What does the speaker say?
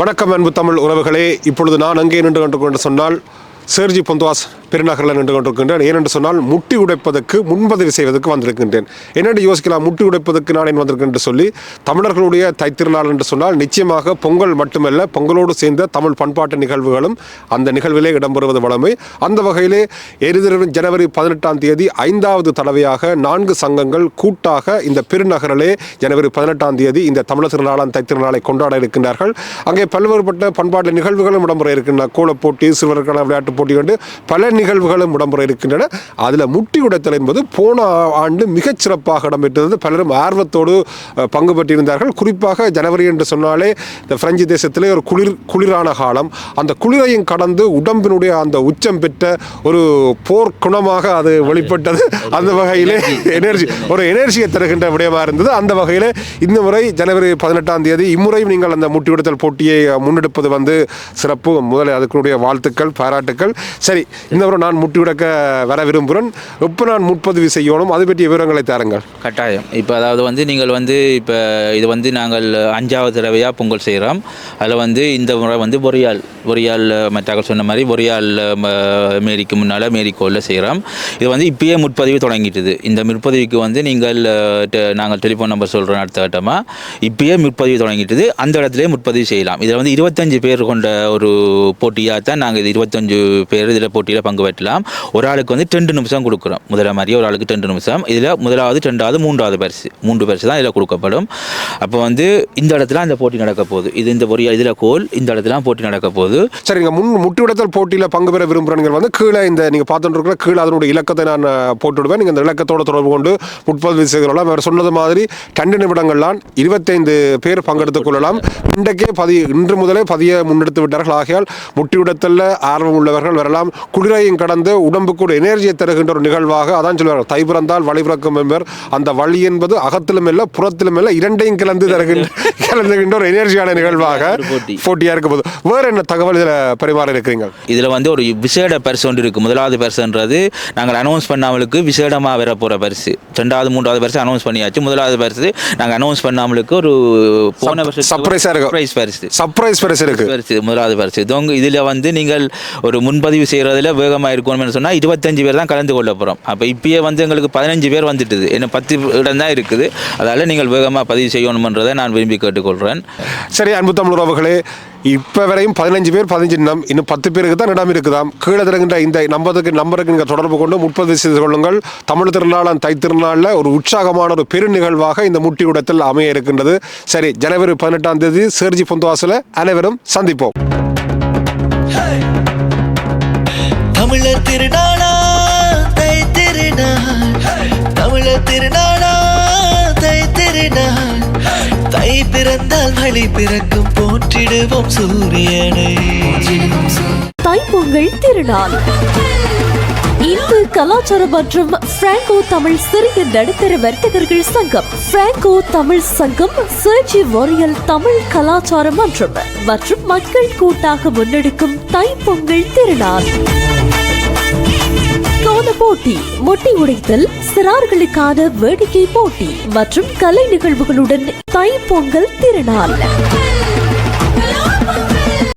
வணக்கம் அன்பு தமிழ் உறவுகளே இப்பொழுது நான் அங்கே நின்று கொண்டு கொண்டு சொன்னால் சேர்ஜி பொந்துவாஸ் பெருநகரில் நின்று கொண்டிருக்கின்றேன். ஏனென்று சொன்னால் முட்டி உடைப்பதற்கு முன்பதிவு செய்வதற்கு வந்திருக்கின்றேன். என்னென்று யோசிக்கலாம் முட்டி உடைப்பதற்கு நான் ஏன் வந்திருக்கேன் என்று சொல்லி தமிழர்களுடைய தைத்திருநாள் என்று சொன்னால் நிச்சயமாக பொங்கல் மட்டுமல்ல பொங்கலோடு சேர்ந்த தமிழ் பண்பாட்டு நிகழ்வுகளும் அந்த நிகழ்விலே இடம்பெறுவது வளமை. அந்த வகையிலே எரிதிரு ஜனவரி பதினெட்டாம் தேதி ஐந்தாவது தடவையாக நான்கு சங்கங்கள் கூட்டாக இந்த பெருநகரிலே ஜனவரி பதினெட்டாம் தேதி இந்த தமிழர் திருநாளாம் தைத்திருநாளை கொண்டாட இருக்கின்றார்கள். அங்கே பல்வேறுபட்ட பண்பாட்டு நிகழ்வுகளும் இடம்பெற இருக்கின்றன. கோலப்போட்டி சிறுவர்களான விளையாட்டுப் போட்டி கொண்டு பல நிகழ்வுகளும் இடம்பெற இருக்கின்றன. அதில் முட்டி உடைத்தல் என்பது போன ஆண்டு மிகச் சிறப்பாக இடம்பெற்றது பலரும் ஆர்வத்தோடு பங்கு பெற்றிருந்தார்கள். குறிப்பாக ஜனவரி என்று சொன்னாலே இந்த பிரெஞ்சு தேசத்திலே ஒரு குளிர் குளிரான காலம். அந்த குளிரையும் கடந்து உடம்பினுடைய அந்த உச்சம் பெற்ற ஒரு போர் குணமாக அது வெளிப்பட்டது. அந்த வகையிலே எனர்ஜி ஒரு எனர்ஜியை தருகின்ற விடயமாக இருந்தது. அந்த வகையில் இந்த முறை ஜனவரி பதினெட்டாம் தேதி இம்முறையும் நீங்கள் அந்த முட்டி உடைத்தல் போட்டியை முன்னெடுப்பது வந்து சிறப்பு. முதலில் அதுக்குடைய வாழ்த்துக்கள் பாராட்டுக்கள். சரி இந்த முறை நான் முட்டி வர விரும்புகிறேன். எப்போ நான் முன்பதிவு செய்யணும்? அது பற்றிய விவரங்களை தாருங்கள். கட்டாயம். இப்போ அதாவது வந்து நீங்கள் வந்து இப்போ இது வந்து நாங்கள் அஞ்சாவது தடவையாக பொங்கல் செய்கிறோம். அதில் வந்து இந்த முறை வந்து பொரியால் பொரியால் மற்றாக்கள் சொன்ன மாதிரி பொரியால் ம, மேரிக்கு முன்னால் மேரிக்கோளில் செய்கிறோம். இது வந்து இப்பயே முற்பதிவு தொடங்கிட்டுது. இந்த முற்பதிவுக்கு வந்து நீங்கள் நாங்கள் டெலிஃபோன் நம்பர் சொல்கிறோம் அடுத்த கட்டமாக இப்பயே முற்பதிவு தொடங்கிட்டுது. அந்த இடத்துல முற்பதிவு செய்யலாம். இதில் வந்து இருபத்தஞ்சு பேர் கொண்ட ஒரு போட்டியாக தான் நாங்கள் இது இருபத்தஞ்சு பேர் இதில் போட்டியில் பங்கு வெட்டலாம். ஒரு ஆளுக்கு வந்து ரெண்டு நிமிஷம் கொடுக்குறோம். முதல்ல மாதிரியே ஒரு ஆளுக்கு ரெண்டு நிமிஷம். இதில் முதலாவது ரெண்டாவது மூன்றாவது பரிசு. மூன்று பரிசு தான் இதில் கொடுக்கப்படும். அப்போ வந்து இந்த இடத்துல அந்த போட்டி நடக்க போகுது. இது இந்த ஒரு இதில் கோல் இந்த இடத்துல போட்டி நடக்க போகுது. சரிங்க முன் முட்டி போட்டியில் பங்கு பெற விரும்புகிறவங்க வந்து கீழே இந்த நீங்கள் பார்த்துட்டு இருக்கிற கீழே அதனுடைய இலக்கத்தை நான் போட்டுவிடுவேன். நீங்கள் இந்த இலக்கத்தோட தொடர்பு கொண்டு முற்பதிவு செய்கிறோம் அவர் சொன்னது மாதிரி ரெண்டு நிமிடங்கள்லாம் இருபத்தைந்து பேர் பங்கெடுத்துக் கொள்ளலாம். இன்றைக்கே பதி இன்று முதலே பதிய முன்னெடுத்து விட்டார்கள். ஆகையால் முட்டி ஆர்வம் உள்ளவர்கள் வரலாம். குளிரை குளிரையும் கடந்து உடம்புக்கு ஒரு எனர்ஜியை தருகின்ற ஒரு நிகழ்வாக அதான் சொல்லுவார்கள் தை பிறந்தால் வழி பிறக்கும் என்பர். அந்த வழி என்பது அகத்திலும் இல்லை புறத்திலும் இல்லை இரண்டையும் கலந்து தருகின்ற கலந்துகின்ற ஒரு எனர்ஜியான நிகழ்வாக ஒரு போட்டி. போட்டியா இருக்க போது. வேற என்ன தகவல் இதுல பரிமாற இருக்கிறீங்க இதில் வந்து ஒரு விசேட பரிசு ஒன்று இருக்குது முதலாவது பரிசுன்றது நாங்கள் அனௌன்ஸ் பண்ணாமலுக்கு விசேடமாக வர போகிற பரிசு. ரெண்டாவது மூன்றாவது பரிசு அனௌன்ஸ் பண்ணியாச்சு. முதலாவது பரிசு நாங்கள் அனௌன்ஸ் பண்ணாமலுக்கு ஒரு போன வருஷம் ஆ இருக்கும். சர்ப்ரைஸ் பரிசு. சர்ப்ரைஸ் பரிசு இருக்கு. பரிசு முதலாவது பரிசு. இதோங்க இதில் வந்து நீங்கள் ஒரு முன்பதிவு செய்கிறதுல வேகமாக இருக்கணும்னு சொன்னால் இருபத்தஞ்சு பேர் தான் கலந்து கொள்ள போகிறோம் அப்போ இப்பயே வந்து எங்களுக்கு பதினஞ்சு பேர் வந்துட்டுது. இன்னும் பத்து இடம் தான் இருக்குது. அதால் நீங்கள் வேகமாக பதிவு செய்யணுமன்றதை நான் விரும்பி கேட்டுக்கொள்கிறேன் சரி அன்பு தமிழ் உறவுகளே இப்ப வரையும் பதினஞ்சு பேர் பதினஞ்சு இடம் இன்னும் பத்து பேருக்கு தான் இடம் இருக்குதாம். கீழே தருகின்ற இந்த நம்பருக்கு நம்பருக்கு நீங்கள் தொடர்பு கொண்டு முற்பதிவு செய்து கொள்ளுங்கள். தமிழ் திருநாளாம் தை திருநாளில் ஒரு உற்சாகமான ஒரு பெரு நிகழ்வாக இந்த முட்டி உடத்தில் அமைய இருக்கின்றது. சரி ஜனவரி பதினெட்டாம் தேதி சேர்ஜி பொந்துவாசில் அனைவரும் சந்திப்போம். தமிழர் திருநாளா தை திருநாள் தமிழர் திருநாளா தை திருநாள் தை பிறந்தால் வழி பிறக்கும் போற்றிடுவோம் சூரியனை தைப்பொங்கல் திருநாள் இந்து கலாச்சாரம் மற்றும் பிராங்கோ தமிழ் சிறிய நடுத்தர வர்த்தகர்கள் சங்கம் பிராங்கோ தமிழ் சங்கம் சர்ஜி வாரியல் தமிழ் கலாச்சாரம் மற்றும் மற்றும் மக்கள் கூட்டாக முன்னெடுக்கும் தைப்பொங்கல் திருநாள் கோல போட்டி மொட்டி உடைத்தல் சிறார்களுக்கான வேடிக்கை போட்டி மற்றும் கலை நிகழ்வுகளுடன் தைப்பொங்கல் திருநாள்.